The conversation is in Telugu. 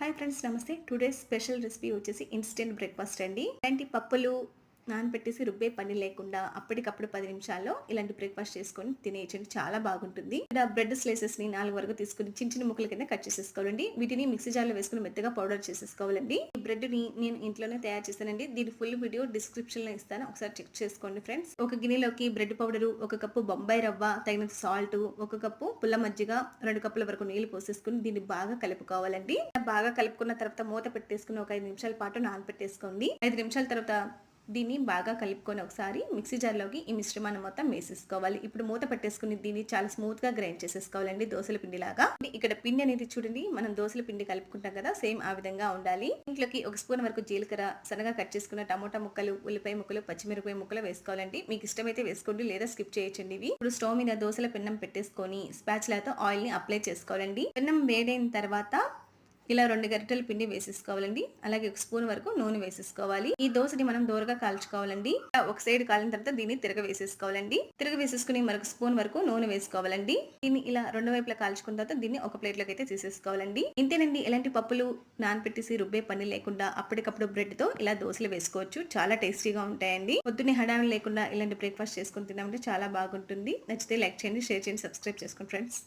హాయ్ ఫ్రెండ్స్ నమస్తే. టుడే స్పెషల్ రెసిపీ వచ్చేసి ఇన్స్టెంట్ బ్రేక్ఫాస్ట్ అండి. ఇలాంటి పప్పులు నానబెట్టేసి రుబ్బే పని లేకుండా అప్పటికప్పుడు పది నిమిషాల్లో ఇలాంటి బ్రేక్ఫాస్ట్ చేసుకొని తినేయచండి చాలా బాగుంటుంది. ఇక్కడ బ్రెడ్ స్లైసెస్ని నాలుగు వరకు తీసుకుని చిన్న చిన్న ముక్కల కింద కట్ చేసేసుకోవాలండి. వీటిని మిక్సీ జార్లో వేసుకుని మెత్తగా పౌడర్ చేసేసుకోవాలండి. ఈ బ్రెడ్ని నేను ఇంట్లోనే తయారు చేస్తానండి. దీని ఫుల్ వీడియో డిస్క్రిప్షన్లో ఇస్తాను. ఒకసారి చెక్ చేసుకోండి ఫ్రెండ్స్ ఒక గిన్నెలోకి బ్రెడ్ పౌడర్ ఒక కప్పు బొంబాయి రవ్వ తగినంత సాల్ట్ ఒక కప్పు పుల్ల మజ్జిగ రెండు కప్పుల వరకు నీళ్ళు పోసేసుకుని దీన్ని బాగా కలుపుకోవాలండి. బాగా కలుపుకున్న తర్వాత మూత పెట్టేసుకుని ఒక ఐదు నిమిషాల పాటు నానబెట్టేసుకోండి. ఐదు నిమిషాల తర్వాత దీన్ని బాగా కలుపుకొని ఒకసారి మిక్సీ జార్లోకి ఈ మిశ్రమాన్ని మొత్తం వేసేసుకోవాలి. ఇప్పుడు మూత పెట్టేసుకుని దీన్ని చాలా స్మూత్గా గ్రైండ్ చేసేసుకోవాలండి దోశల పిండి లాగా ఇక్కడ పిండి అనేది చూడండి మనం దోశల పిండి కలుపుకుంటాం కదా సేమ్ ఆ విధంగా ఉండాలి. ఇంట్లోకి ఒక స్పూన్ వరకు జీలకర్ర సన్నగా కట్ చేసుకున్న టమోటా ముక్కలు ఉల్లిపాయ ముక్కలు పచ్చిమిరపకాయ ముక్కలు వేసుకోవాలండి. మీకు ఇష్టమైతే వేసుకోండి లేదా స్కిప్ చేయొచ్చండి ఇవి. ఇప్పుడు స్టవ్ మీద దోశల పిన్నం పెట్టేసుకొని స్పాచ్లతో ఆయిల్ని అప్లై చేసుకోవాలండి. పిన్నం వేడైన తర్వాత ఇలా రెండు గరిటెల పిండి వేసేసుకోవాలండి. అలాగే ఒక స్పూన్ వరకు నూనె వేసేసుకోవాలి. ఈ దోశని మనం దూరగా కాల్చుకోవాలండి. ఒక సైడ్ కాలిన తర్వాత దీన్ని తిరగ వేసేసుకోవాలండి. తిరగ వేసేసుకుని మరొక స్పూన్ వరకు నూనె వేసుకోవాలండి. దీన్ని ఇలా రెండు వైపులా కాల్చుకున్న తర్వాత దీన్ని ఒక ప్లేట్లోకి అయితే తీసేసుకోవాలండి. ఇంతేనండి ఎలాంటి పప్పులు నానపెట్టేసి రుబ్బే పని లేకుండా అప్పటికప్పుడు బ్రెడ్తో ఇలా దోశలు వేసుకోవచ్చు. చాలా టేస్టీగా ఉంటాయండి. పొద్దున్నే హడావిడి లేకుండా ఇలాంటి బ్రేక్ఫాస్ట్ చేసుకుని తిన్నామంటే చాలా బాగుంటుంది. నచ్చితే లైక్ చేయండి షేర్ చేయండి సబ్స్క్రైబ్ చేసుకోండి ఫ్రెండ్స్.